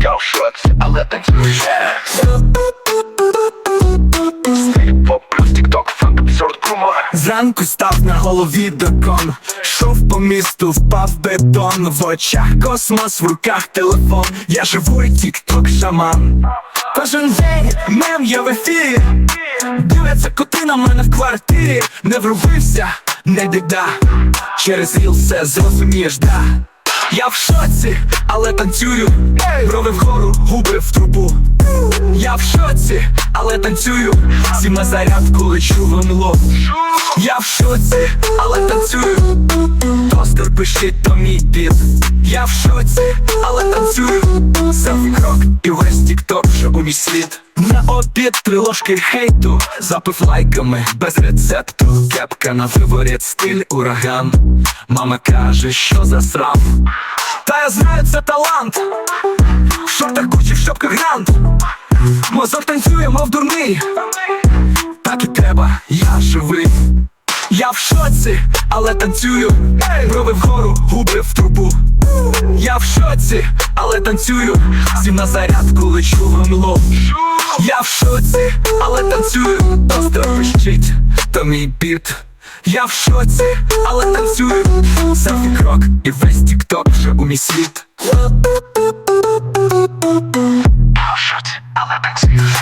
Я але плюс тік-ток, фанк, Зранку став на голові докон. Шов по місту, впав бетон. В очах космос, в руках телефон. Я живу і тік-ток шаман. Кожен день мем я в ефірі. Дивляться коти на мене в квартирі. Не врубився, не біда. Через ріл все зрозумієш, да Я в шоці, але танцюю. Брови вгору, губи в трубу. Я в шоці, але танцюю. Всім на зарядку лечу в МЛО. Я в шоці, але танцюю. Тостер пишіть, то мій біт Я в шоці, але танцюю. Селфі крок і весь тікток вже у мій світ На обід три ложки хейту. Запив лайками без рецепту. Кепка на виворіт, стиль ураган. Мама каже, що засрав Та я знаю, це талант. В шортах Гуччі, в шопках грант. Мозок танцює, мов дурний. Так і треба, я живий Я в шоці, але танцюю. Брови вгору, губи в трубу. Я в шоці, але танцюю. Всім на зарядку лечу в МЛО Я в шоці, але танцюю. Тостер пищить, то мій біт. Я в шоці, але танцюю. Селфі крок і весь тікток вже у мій світ. Я в шоці, але танцює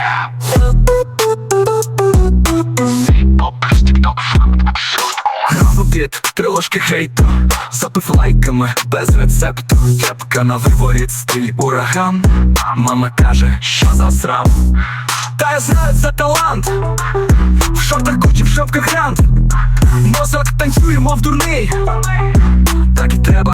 три ложки хейту. Запив лайками без рецепту. Кепка на виворіт, стиль ураган. Мама каже, що засрав Та я знаю, це талант. В шортах кучі, в шопках грант Мозок танцює, мов дурний. Так і треба